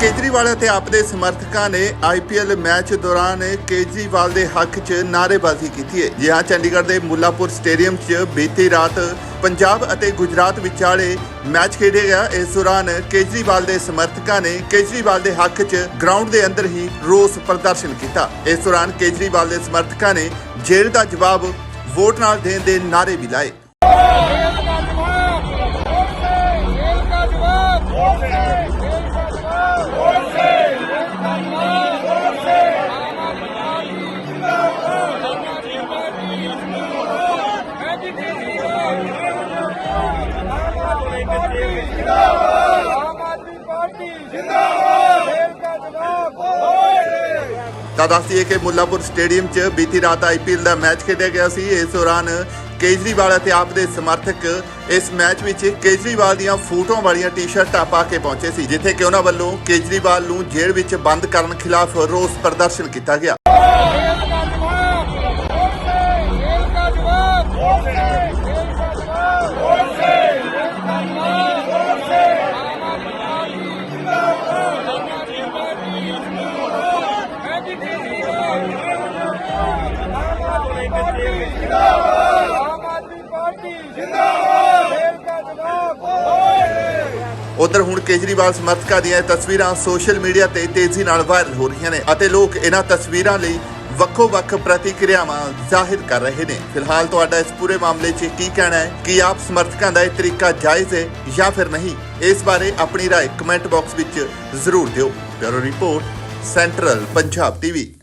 ਕੇਜਰੀਵਾਲ ਅਤੇ ਆਪ ਦੇ ਸਮਰਥਕਾਂ ਨੇ ਆਈਪੀਐਲ ਮੈਚ ਦੌਰਾਨ ਕੇਜਰੀਵਾਲ ਦੇ ਹੱਕ 'ਚ ਨਾਅਰੇਬਾਜ਼ੀ ਕੀਤੀ ਹੈ। ਜੀ ਹਾਂ ਚੰਡੀਗੜ੍ਹ ਦੇ ਮੁੱਲਾਪੁਰ ਸਟੇਡੀਅਮ 'ਚ ਬੀਤੀ ਰਾਤ ਪੰਜਾਬ ਅਤੇ ਗੁਜਰਾਤ ਵਿਚਾਲੇ ਮੈਚ ਖੇਡਿਆ ਗਿਆ। ਇਸ ਦੌਰਾਨ ਕੇਜਰੀਵਾਲ ਦੇ ਸਮਰਥਕਾਂ ਨੇ ਕੇਜਰੀਵਾਲ ਦੇ ਹੱਕ 'ਚ ਗਰਾਊਂਡ ਦੇ ਅੰਦਰ ਹੀ ਰੋਸ ਪ੍ਰਦਰਸ਼ਨ ਕੀਤਾ। ਇਸ ਦੌਰਾਨ ਕੇਜਰੀਵਾਲ ਦੇ ਸਮਰਥਕਾਂ ਨੇ ਜੇਲ੍ਹ ਦਾ ਜਵਾਬ ਵੋਟ ਨਾਲ ਦੇਣ ਦੇ ਨਾਅਰੇ ਵੀ ਲਾਏ। ਪਾਰਟੀ ਜਿੰਦਾਬਾਦ ਆਮ ਤਾਂ ਦੱਸਦੀਏ ਕਿ ਮੁੱਲਾਪੁਰ ਸਟੇਡੀਅਮ 'ਚ ਬੀਤੀ ਰਾਤ ਆਈਪੀਐਲ ਦਾ ਮੈਚ ਖੇਡਿਆ ਗਿਆ ਸੀ। ਇਸ ਦੌਰਾਨ ਕੇਜਰੀਵਾਲ ਅਤੇ ਆਪ ਦੇ ਸਮਰਥਕ ਇਸ ਮੈਚ ਵਿੱਚ ਕੇਜਰੀਵਾਲ ਦੀਆਂ ਫੋਟੋਆਂ ਵਾਲੀਆਂ ਟੀ-ਸ਼ਰਟਾਂ ਪਾ ਕੇ ਪਹੁੰਚੇ ਸੀ, ਜਿੱਥੇ ਕਿ ਉਹਨਾਂ ਵੱਲੋਂ ਕੇਜਰੀਵਾਲ ਨੂੰ ਜੇਲ੍ਹ ਵਿੱਚ ਬੰਦ ਕਰਨ ਖਿਲਾਫ ਰੋਸ ਪ੍ਰਦਰਸ਼ਨ ਕੀਤਾ ਗਿਆ। ਉਧਰ ਹੁਣ ਕੇਜਰੀਵਾਲ ਸਮਰਥਕਾਂ ਦੀਆਂ ਇਹ ਤਸਵੀਰਾਂ ਸੋਸ਼ਲ ਮੀਡੀਆ ਤੇ ਤੇਜ਼ੀ ਨਾਲ ਵਾਇਰਲ ਹੋ ਰਹੀਆਂ ਨੇ ਅਤੇ ਲੋਕ ਇਹਨਾਂ ਤਸਵੀਰਾਂ ਲਈ ਵੱਖੋ-ਵੱਖ ਪ੍ਰਤੀਕਿਰਿਆਵਾਂ ਜ਼ਾਹਿਰ ਕਰ ਰਹੇ ਨੇ ਫਿਲਹਾਲ ਤੁਹਾਡਾ ਇਸ ਪੂਰੇ ਮਾਮਲੇ 'ਚ ਕੀ ਕਹਿਣਾ ਹੈ ਕਿ ਆਪ ਸਮਰਥਕਾਂ ਦਾ ਇਹ ਤਰੀਕਾ ਜਾਇਜ਼ ਹੈ ਜਾਂ ਫਿਰ ਨਹੀਂ ਇਸ ਬਾਰੇ ਆਪਣੀ رائے ਕਮੈਂਟ ਬਾਕਸ ਵਿੱਚ ਜ਼ਰੂਰ ਦਿਓ bureau report central Punjab TV